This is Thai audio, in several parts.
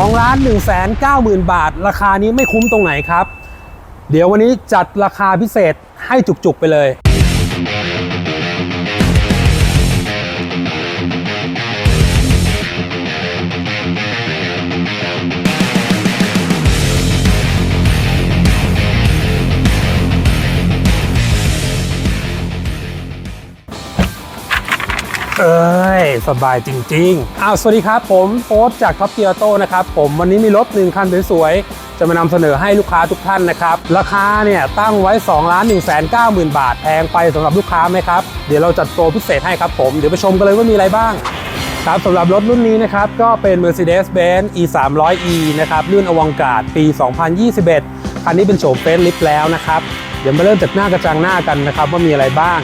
2ล้าน1แสน9หมื่นบาท ราคานี้ไม่คุ้มตรงไหนครับ เดี๋ยววันนี้จัดราคาพิเศษให้จุกๆไปเลย เอ้ย สบายจริงๆ อ้าว สวัสดีครับ ผมโอ๊ตจากท็อปเกียร์โตนะครับ ผมวันนี้มีรถหนึ่งคันสวยๆ จะมานำเสนอให้ลูกค้าทุกท่านนะครับ ราคาเนี่ยตั้งไว้2ล้าน1 9 0 0 0 0 บาท แพงไปสำหรับลูกค้าไหมครับ เดี๋ยวเราจัดโปรพิเศษให้ครับผม เดี๋ยวไปชมกันเลยว่ามีอะไรบ้างครับสำหรับรถรุ่นนี้นะครับ ก็เป็น Mercedes-Benz E 3 0 0 E นะครับรุ่นอวังการดปี 2021 คันนี้เป็นโฉมเฟสลิฟแล้วนะครับ เดี๋ยวมาเริ่มจากหน้ากระจังหน้ากันนะครับว่ามีอะไรบ้าง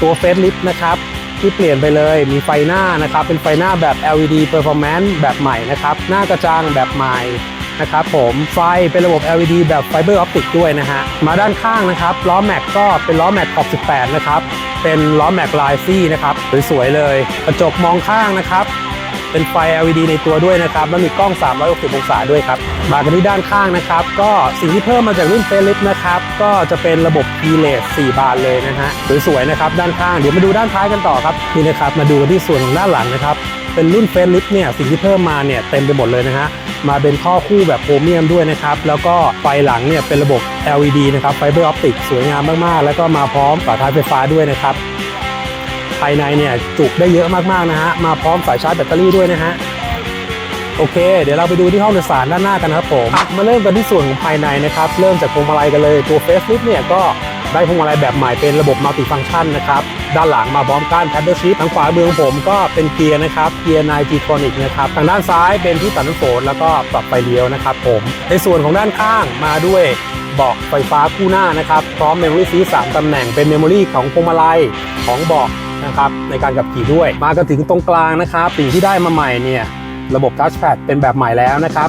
ตัวเฟสลิฟนะครับ ที่เปลี่ยนไปเลยมีไฟหน้านะครับ เป็นไฟหน้าแบบ LED Performance แบบใหม่นะครับ หน้ากระจังแบบใหม่นะครับผมไฟเป็นระบบ LED แบบไฟเบอร์ออปติกด้วยนะฮะ มาด้านข้างนะครับล้อแม็กก็เป็นล้อแม็กขอบ18 นะครับ เป็นล้อแม็กลายซี่นะครับสวยๆเลย กระจกมองข้างนะครับ เป็นไฟ LED ในตัวด้วยนะครับแล้วมีกล้อง 360 องศาด้วยครับมากันที่ด้านข้างนะครับ ก็สิ่งที่เพิ่มมาจากรุ่นเฟลิปนะครับก็จะเป็นระบบ keyless 4บานเลยนะฮะสวยๆนะครับด้านข้างเดี๋ยวมาดูด้านท้ายกันต่อครับนี่นะครับมาดูที่ส่วนของด้านหลังนะครับเป็นรุ่นเฟลิปเนี่ยสิ่งที่เพิ่มมาเนี่ยเต็มไปหมดเลยนะฮะมาเป็นท่อคู่แบบโพรเมียมด้วยนะครับ แล้วก็ไฟหลังเนี่ยเป็นระบบ LED นะครับไฟเบอร์ออปติกสวยงามมากๆ แล้วก็มาพร้อมฝาท้ายไฟฟ้าด้วยนะครับายในเนี่ยจุได้เยอะมากๆนะฮะมาพร้อมสายชาร์จแบตเตอรี่ด้วยนะฮะโอเค เดี๋ยวเราไปดูที่ห้องโดยสารด้านหน้ากันนะครับผมอะมาเริ่มกันที่ส่วนของภายในนะครับเริ่มจากพวงมาลัยกันเลยตัวเฟสลิฟเนี่ยก็ได้พวงมาลัยแบบใหม่เป็นระบบมัลติฟัง c t ชันนะครับด้านหลังมาพร้อมก้านแพดเดิลชิพทางขวามือของผมก็เป็นเกียร์นะครับเกียร์9 G Tronic นะครับทางด้านซ้ายเป็นที่ตัดน้ำฝนแล้วก็ปรับไฟเลี้ยวนะครับผมในส่วนของด้านข้างมาด้วยเบาะไฟฟ้าคู่หน้านะครับพร้อมเมมโมรี่ซีสามตำแหน่งเป็นเมมโมรี่ของพวงมาลัยของเบาะ นะครับในการขับขี่ด้วย มากันถึงตรงกลางนะครับสิ่งที่ได้มาใหม่เนี่ยระบบทัชแพดเป็นแบบใหม่แล้วนะครับ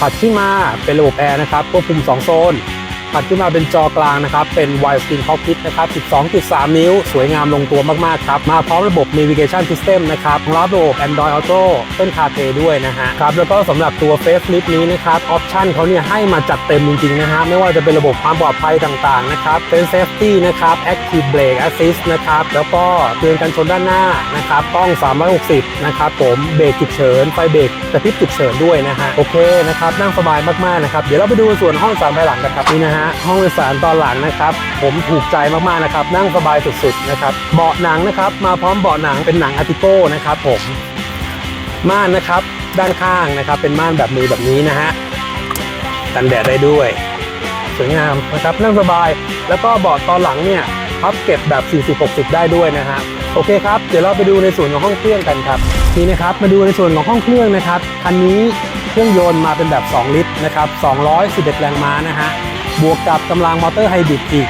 ถัดขึ้นมาเป็นระบบแอร์นะครับควบคุม 2 โซน ถัดขึ้นมาเป็นจอกลางนะครับเป็น Wide Screen Cockpit นะครับ 12.3 นิ้ว สวยงามลงตัวมากๆครับ มาพร้อมระบบ Navigation System นะครับรองรับระบบ Android Auto เป็น CarPlay ด้วยนะฮะครับแล้วก็สำหรับตัว Facelift นี้นะครับออปชันเขาเนี่ยให้มาจัดเต็มจริงๆนะฮะไม่ว่าจะเป็นระบบความปลอดภัยต่างๆนะครับเป็น Safety นะครับ Active Brake Assist นะครับแล้วก็เตือนกันชนด้านหน้านะครับกล้อง 360 นะครับผมเบรกฉุกเฉินไฟเบรกกระพริบฉุกเฉินด้วยนะฮะโอเคนะครับนั่งสบายมากๆนะครับเดี๋ยวเราไปดูส่วนห้องสารภายหลังกันครับนี่นะฮะห้องโดยสารตอนหลังนะครับ ผมถูกใจมากๆนะครับ นั่งสบายสุดๆนะครับเบาะหนังนะครับ มาพร้อมเบาะหนังเป็นหนังอาติโก้นะครับ ผมม่านนะครับด้านข้างนะครับ เป็นม่านแบบมือแบบนี้นะฮะกันแดดได้ด้วย สวยงามนะครับนั่งสบายแล้วก็เบาะตอนหลังเนี่ยพับเก็บแบบ 40-60 ได้ด้วยนะฮะโอเคครับ เดี๋ยวเราไปดูในส่วนของห้องเครื่องกันครับนี่นะครับมาดูในส่วนของห้องเครื่องนะครับคันนี้เครื่องยนต์มาเป็นแบบ 2 ลิตรนะครับ211 แรงม้านะฮะ บวกกับกำลังมอเตอร์ไฮบริดอีก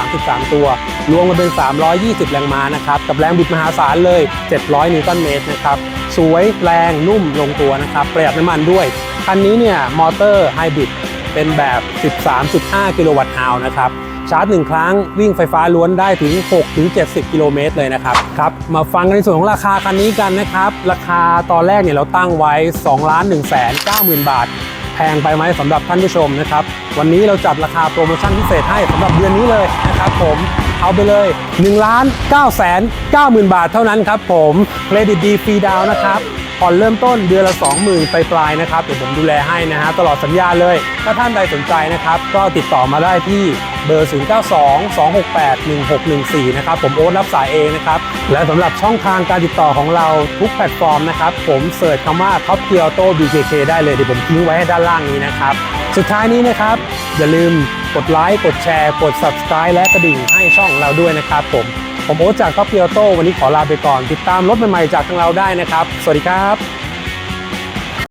133 ตัว รวมกันเป็น 320 แรงม้านะครับ กับแรงบิดมหาศาลเลย 700 นิวตันเมตรนะครับ สวยแรงนุ่มลงตัวนะครับ ประหยัดน้ำมันด้วย คันนี้เนี่ยมอเตอร์ไฮบริดเป็นแบบ 13.5 กิโลวัตต์อาวนะครับชาร์จ 1 ครั้งวิ่งไฟฟ้าล้วนได้ถึง 6-70 กิโลเมตรเลยนะครับครับมาฟังกันในส่วนของราคาคันนี้กันนะครับ ราคาตอนแรกเนี่ยเราตั้งไว้2ล้าน1 9 0 0 0 0 บาท แพงไปไหมสำหรับท่านผู้ชมนะครับ วันนี้เราจัดราคาโปรโมชั่นพิเศษให้สำหรับเดือนนี้เลยนะครับผมเอาไปเลย1ล้าน9แสน9หมื่นบาทเท่านั้นครับผมเครดิตดีฟรีดาวนะครับ ผ่อนเริ่มต้นเดือนละ 20,000 ไปปลายๆนะครับเดี๋ยวผมดูแลให้นะฮะตลอดสัญญาเลย ถ้าท่านใดสนใจนะครับ ก็ติดต่อมาได้ที่เบอร์ 0922681614 นะครับ ผมโอ๊ตรับสายเองนะครับ และสำหรับช่องทางการติดต่อของเราทุกแพลตฟอร์มนะครับ ผมเสิร์ชคำว่า Top Kyoto BKK ได้เลยเดี๋ยวผมทิ้งไว้ให้ด้านล่างนี้นะครับ สุดท้ายนี้นะครับ อย่าลืมกดไลค์กดแชร์ กด Subscribe และกระดิ่งให้ช่องเราด้วยนะครับผม ผมโอ๊ตจากท็อปเปียโตวันนี้ขอลาไปก่อน ติดตามรถใหม่ๆจากทางเราได้นะครับ สวัสดีครับ